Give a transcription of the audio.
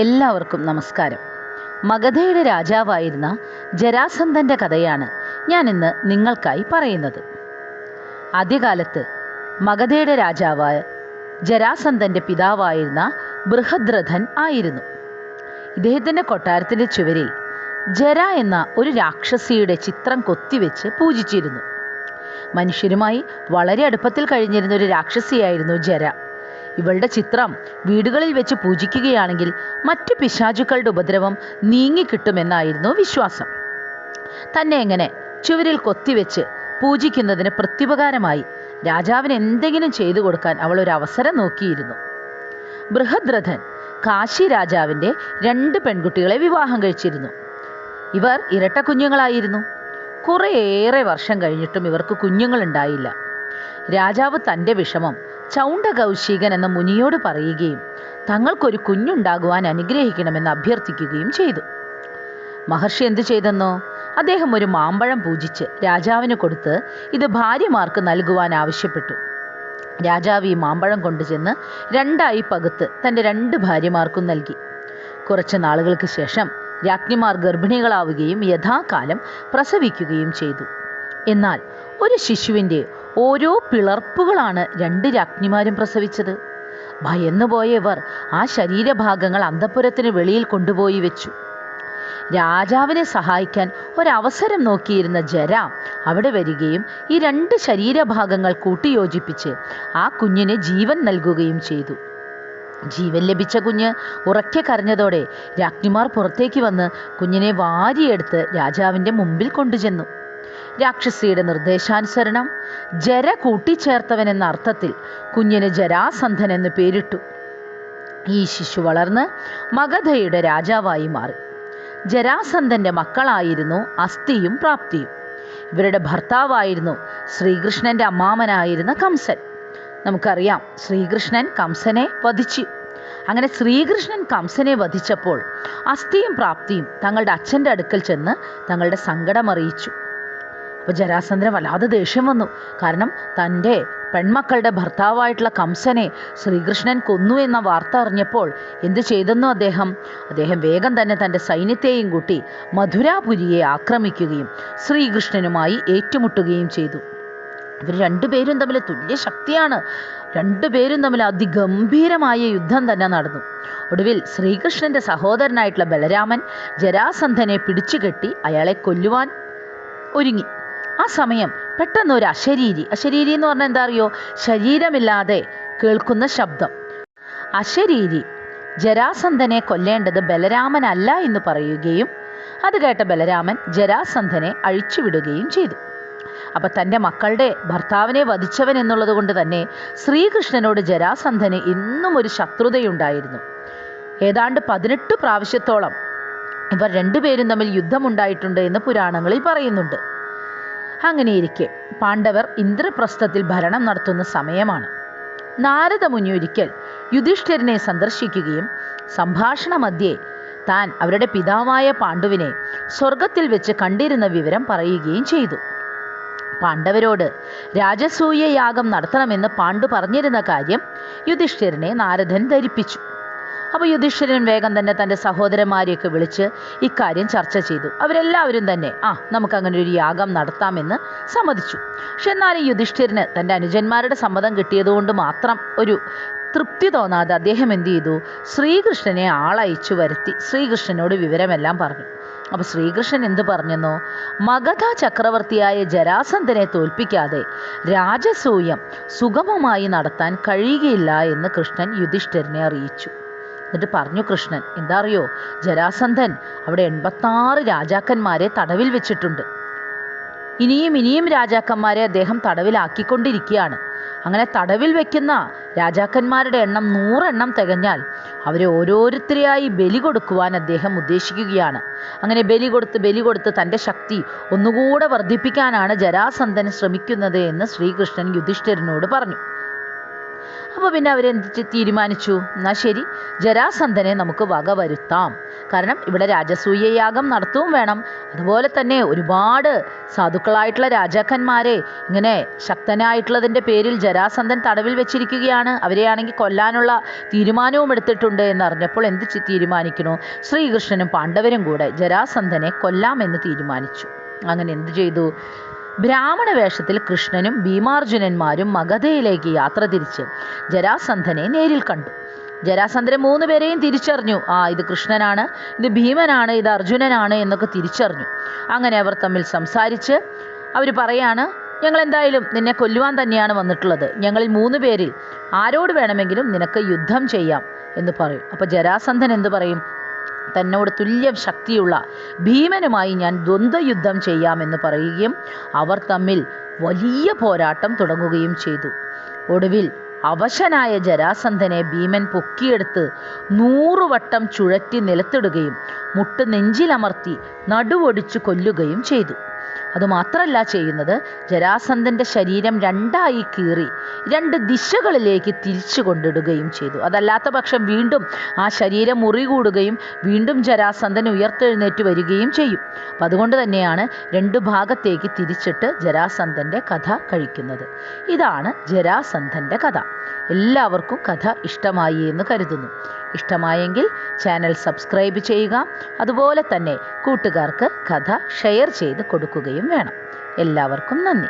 എല്ലാവർക്കും നമസ്കാരം. മഗധയുടെ രാജാവായിരുന്ന ജരാസന്ധന്റെ കഥയാണ് ഞാൻ ഇന്ന് നിങ്ങൾക്കായി പറയുന്നത്. ആദ്യകാലത്ത് മഗധയുടെ രാജാവായ ജരാസന്ധന്റെ പിതാവായിരുന്ന ബൃഹദ്രഥൻ ആയിരുന്നു. ഇദ്ദേഹത്തിന്റെ കൊട്ടാരത്തിന്റെ ചുവരിൽ ജര എന്ന ഒരു രാക്ഷസിയുടെ ചിത്രം കൊത്തിവെച്ച് പൂജിച്ചിരുന്നു. മനുഷ്യരുമായി വളരെ അടുപ്പത്തിൽ കഴിഞ്ഞിരുന്ന ഒരു രാക്ഷസിയായിരുന്നു ജര. ഇവളുടെ ചിത്രം വീടുകളിൽ വെച്ച് പൂജിക്കുകയാണെങ്കിൽ മറ്റു പിശാചുക്കളുടെ ഉപദ്രവം നീങ്ങിക്കിട്ടുമെന്നായിരുന്നു വിശ്വാസം. തന്നെ എങ്ങനെ ചുവരിൽ കൊത്തിവെച്ച് പൂജിക്കുന്നതിന് പ്രത്യുപകാരമായി രാജാവിന് എന്തെങ്കിലും ചെയ്തു കൊടുക്കാൻ അവൾ ഒരു അവസരം നോക്കിയിരുന്നു. ബൃഹദ്രഥൻ കാശി രാജാവിന്റെ രണ്ട് പെൺകുട്ടികളെ വിവാഹം കഴിച്ചിരുന്നു. ഇവർ ഇരട്ട കുഞ്ഞുങ്ങളായിരുന്നു. കുറേയേറെ വർഷം കഴിഞ്ഞിട്ടും ഇവർക്ക് കുഞ്ഞുങ്ങളുണ്ടായില്ല. രാജാവ് തന്റെ വിഷമം ചൗണ്ടകൗശികൻ എന്ന മുനിയോട് പറയുകയും തങ്ങൾക്കൊരു കുഞ്ഞുണ്ടാകുവാൻ അനുഗ്രഹിക്കണമെന്ന് അഭ്യർത്ഥിക്കുകയും ചെയ്തു. മഹർഷി എന്തു ചെയ്തെന്നോ? അദ്ദേഹം ഒരു മാമ്പഴം പൂജിച്ച് രാജാവിന് കൊടുത്ത് ഇത് ഭാര്യമാർക്ക് നൽകുവാൻ ആവശ്യപ്പെട്ടു. രാജാവ് ഈ മാമ്പഴം കൊണ്ടുചെന്ന് രണ്ടായി പകുത്ത് തന്റെ രണ്ട് ഭാര്യമാർക്കും നൽകി. കുറച്ച് നാളുകൾക്ക് ശേഷം രാജ്ഞിമാർ ഗർഭിണികളാവുകയും യഥാകാലം പ്രസവിക്കുകയും ചെയ്തു. എന്നാൽ ഒരു ശിശുവിന്റെ ഓരോ പിളർപ്പുകളാണ് രണ്ട് രാജ്ഞിമാരും പ്രസവിച്ചത്. ഭയന്നുപോയവർ ആ ശരീരഭാഗങ്ങൾ അന്തപുരത്തിന് വെളിയിൽ കൊണ്ടുപോയി വെച്ചു. രാജാവിനെ സഹായിക്കാൻ ഒരവസരം നോക്കിയിരുന്ന ജര അവിടെ വരികയും ഈ രണ്ട് ശരീരഭാഗങ്ങൾ കൂട്ടിയോജിപ്പിച്ച് ആ കുഞ്ഞിന് ജീവൻ നൽകുകയും ചെയ്തു. ജീവൻ ലഭിച്ച കുഞ്ഞ് ഉറക്കെ കരഞ്ഞതോടെ രാജ്ഞിമാർ പുറത്തേക്ക് വന്ന് കുഞ്ഞിനെ വാരിയെടുത്ത് രാജാവിന്റെ മുമ്പിൽ കൊണ്ടുചെന്നു. രാക്ഷസിയുടെ നിർദ്ദേശാനുസരണം ജര കൂട്ടിച്ചേർത്തവൻ എന്ന അർത്ഥത്തിൽ കുഞ്ഞിന് ജരാസന്ധൻ എന്ന് പേരിട്ടു. ഈ ശിശു വളർന്ന് മഗധയുടെ രാജാവായി മാറി. ജരാസന്ധന്റെ മക്കളായിരുന്നു അസ്ഥിയും പ്രാപ്തിയും. ഇവരുടെ ഭർത്താവായിരുന്നു ശ്രീകൃഷ്ണന്റെ അമ്മാമനായിരുന്ന കംസൻ. നമുക്കറിയാം ശ്രീകൃഷ്ണൻ കംസനെ വധിച്ചു. അങ്ങനെ ശ്രീകൃഷ്ണൻ കംസനെ വധിച്ചപ്പോൾ അസ്ഥിയും പ്രാപ്തിയും തങ്ങളുടെ അച്ഛന്റെ അടുക്കൽ ചെന്ന് തങ്ങളുടെ സങ്കടം അറിയിച്ചു അപ്പോൾ ജരാസന്ധന് വല്ലാതെ ദേഷ്യം വന്നു. കാരണം തന്റെ പെൺമക്കളുടെ ഭർത്താവായിട്ടുള്ള കംസനെ ശ്രീകൃഷ്ണൻ കൊന്നു എന്ന വാർത്ത അറിഞ്ഞപ്പോൾ എന്ത് ചെയ്തെന്നു അദ്ദേഹം? അദ്ദേഹം വേഗം തന്നെ തന്റെ സൈന്യത്തെയും കൂട്ടി മധുരാപുരിയെ ആക്രമിക്കുകയും ശ്രീകൃഷ്ണനുമായി ഏറ്റുമുട്ടുകയും ചെയ്തു. ഇവർ രണ്ടുപേരും തമ്മിൽ തുല്യ ശക്തിയാണ്. രണ്ടുപേരും തമ്മിൽ അതിഗംഭീരമായ യുദ്ധം തന്നെ നടന്നു. ഒടുവിൽ ശ്രീകൃഷ്ണന്റെ സഹോദരനായിട്ടുള്ള ബലരാമൻ ജരാസന്ധനെ പിടിച്ചുകെട്ടി അയാളെ കൊല്ലുവാൻ ഒരുങ്ങി. ആ സമയം പെട്ടെന്ന് ഒരു അശരീരി. അശരീരി എന്ന് പറഞ്ഞാൽ എന്താ അറിയോ? ശരീരമില്ലാതെ കേൾക്കുന്ന ശബ്ദം. അശരീരി ജരാസന്ധനെ കൊല്ലേണ്ടത് ബലരാമനല്ല എന്ന് പറയുകയും അത് കേട്ട ബലരാമൻ ജരാസന്ധനെ അഴിച്ചുവിടുകയും ചെയ്തു. അപ്പൊ തന്റെ മക്കളുടെ ഭർത്താവിനെ വധിച്ചവൻ എന്നുള്ളത് കൊണ്ട് തന്നെ ശ്രീകൃഷ്ണനോട് ജരാസന്ധന് എന്നും ഒരു ശത്രുതയുണ്ടായിരുന്നു. ഏതാണ്ട് പതിനെട്ട് പ്രാവശ്യത്തോളം ഇവർ രണ്ടുപേരും തമ്മിൽ യുദ്ധമുണ്ടായിട്ടുണ്ട് എന്ന് പുരാണങ്ങളിൽ പറയുന്നുണ്ട്. അങ്ങനെയിരിക്കെ പാണ്ഡവർ ഇന്ദ്രപ്രസ്ഥത്തിൽ ഭരണം നടത്തുന്ന സമയമാണ്. നാരദ മുനി ഒരിക്കൽ യുധിഷ്ഠിരനെ സന്ദർശിക്കുകയും സംഭാഷണ മധ്യേ താൻ അവരുടെ പിതാവായ പാണ്ഡുവിനെ സ്വർഗത്തിൽ വെച്ച് കണ്ടിരുന്ന വിവരം പറയുകയും ചെയ്തു. പാണ്ഡവരോട് രാജസൂയ യാഗം നടത്തണമെന്ന് പാണ്ഡു പറഞ്ഞിരുന്ന കാര്യം യുധിഷ്ഠിരനെ നാരദൻ ധരിപ്പിച്ചു. അപ്പോൾ യുധിഷ്ഠിരൻ വേഗം തന്നെ തന്റെ സഹോദരന്മാരെയൊക്കെ വിളിച്ച് ഇക്കാര്യം ചർച്ച ചെയ്തു. അവരെല്ലാവരും തന്നെ ആ നമുക്ക് അങ്ങനെ ഒരു യാഗം നടത്താമെന്ന് സമ്മതിച്ചു. പക്ഷെ എന്നാലും യുധിഷ്ഠിരന് തന്റെ അനുജന്മാരുടെ സമ്മതം കിട്ടിയതുകൊണ്ട് മാത്രം ഒരു തൃപ്തി തോന്നാതെ അദ്ദേഹം എന്ത് ചെയ്തു? ശ്രീകൃഷ്ണനെ ആളയച്ചു വരുത്തി. ശ്രീകൃഷ്ണനോട് വിവരമെല്ലാം പറഞ്ഞു. അപ്പോൾ ശ്രീകൃഷ്ണൻ എന്ത് പറഞ്ഞെന്നോ? മഗധ ചക്രവർത്തിയായ ജരാസന്ധനെ തോൽപ്പിക്കാതെ രാജസൂയം സുഗമമായി നടത്താൻ കഴിയുകയില്ല എന്ന് കൃഷ്ണൻ യുധിഷ്ഠിരനെ അറിയിച്ചു. എന്നിട്ട് പറഞ്ഞു കൃഷ്ണൻ എന്താ അറിയോ? ജരാസന്ധൻ അവിടെ എൺപത്താറ് രാജാക്കന്മാരെ തടവിൽ വെച്ചിട്ടുണ്ട്. ഇനിയും ഇനിയും രാജാക്കന്മാരെ അദ്ദേഹം തടവിലാക്കിക്കൊണ്ടിരിക്കുകയാണ്. അങ്ങനെ തടവിൽ വെക്കുന്ന രാജാക്കന്മാരുടെ എണ്ണം നൂറെണ്ണം തികഞ്ഞാൽ അവരെ ഓരോരുത്തരെയായി ബലി കൊടുക്കുവാൻ അദ്ദേഹം ഉദ്ദേശിക്കുകയാണ്. അങ്ങനെ ബലി കൊടുത്ത് ബലി കൊടുത്ത് തന്റെ ശക്തി ഒന്നുകൂടെ വർദ്ധിപ്പിക്കാനാണ് ജരാസന്ധൻ ശ്രമിക്കുന്നത് എന്ന് ശ്രീകൃഷ്ണൻ യുധിഷ്ഠിരനോട് പറഞ്ഞു. അപ്പോൾ പിന്നെ അവരെന്ത് തീരുമാനിച്ചു? എന്നാൽ ശരി. ജരാസന്ധനെ നമുക്ക് വക വരുത്താം. കാരണം ഇവിടെ രാജസൂയയാഗം നടത്തുകയും വേണം. അതുപോലെ തന്നെ ഒരുപാട് സാധുക്കളായിട്ടുള്ള രാജാക്കന്മാരെ ഇങ്ങനെ ശക്തനായിട്ടുള്ളതിന്റെ പേരിൽ ജരാസന്ധൻ തടവിൽ വെച്ചിരിക്കുകയാണ്. അവരെയാണെങ്കിൽ കൊല്ലാനുള്ള തീരുമാനവും എടുത്തിട്ടുണ്ട് എന്നറിഞ്ഞപ്പോൾ എന്ത് തീരുമാനിക്കണോ ശ്രീകൃഷ്ണനും പാണ്ഡവരും കൂടെ ജരാസന്ധനെ കൊല്ലാമെന്ന് തീരുമാനിച്ചു. അങ്ങനെ എന്ത് ചെയ്തു? ബ്രാഹ്മണ വേഷത്തിൽ കൃഷ്ണനും ഭീമാർജുനന്മാരും മഗധയിലേക്ക് യാത്ര തിരിച്ച് ജരാസന്ധനെ നേരിൽ കണ്ടു. ജരാസന്ധനെ മൂന്ന് പേരെയും തിരിച്ചറിഞ്ഞു. ആ ഇത് കൃഷ്ണനാണ് ഇത് ഭീമനാണ് ഇത് അർജുനനാണ് എന്നൊക്കെ തിരിച്ചറിഞ്ഞു. അങ്ങനെ അവർ തമ്മിൽ സംസാരിച്ച് അവർ പറയാണ് ഞങ്ങൾ എന്തായാലും നിന്നെ കൊല്ലുവാൻ തന്നെയാണ് വന്നിട്ടുള്ളത്. ഞങ്ങളിൽ മൂന്ന് പേരിൽ ആരോട് വേണമെങ്കിലും നിനക്ക് യുദ്ധം ചെയ്യാം എന്ന് പറയും. അപ്പോൾ ജരാസന്ധൻ എന്ത് പറയും? തന്നോട് തുല്യം ശക്തിയുള്ള ഭീമനുമായി ഞാൻ ദ്വന്ദ്വയുദ്ധം ചെയ്യാമെന്ന് പറയുകയും അവർ തമ്മിൽ വലിയ പോരാട്ടം തുടങ്ങുകയും ചെയ്തു. ഒടുവിൽ അവശനായ ജരാസന്ധനെ ഭീമൻ പൊക്കിയെടുത്ത് നൂറുവട്ടം ചുഴറ്റി നിലത്തിടുകയും മുട്ട് നെഞ്ചിലമർത്തി നടുവൊടിച്ചു കൊല്ലുകയും ചെയ്തു. അതുമാത്രമല്ല ചെയ്യുന്നത്. ജരാസന്ധന്റെ ശരീരം രണ്ടായി കീറി രണ്ട് ദിശകളിലേക്ക് തിരിച്ചു കൊണ്ടിടുകയും ചെയ്തു. അതല്ലാത്ത പക്ഷം വീണ്ടും ആ ശരീരം മുറികൂടുകയും വീണ്ടും ജരാസന്ധൻ ഉയർത്തെഴുന്നേറ്റ് വരികയും ചെയ്യും. അപ്പം അതുകൊണ്ട് തന്നെയാണ് രണ്ട് ഭാഗത്തേക്ക് തിരിച്ചിട്ട് ജരാസന്ധന്റെ കഥ കഴിക്കുന്നത്. ഇതാണ് ജരാസന്ധന്റെ കഥ. എല്ലാവർക്കും കഥ ഇഷ്ടമായി എന്ന് കരുതുന്നു. ഇഷ്ടമായെങ്കിൽ ചാനൽ സബ്സ്ക്രൈബ് ചെയ്യുക. അതുപോലെ തന്നെ കൂട്ടുകാർക്ക് കഥ ഷെയർ ചെയ്ത് കൊടുക്കുകയും വേണം. എല്ലാവർക്കും നന്ദി.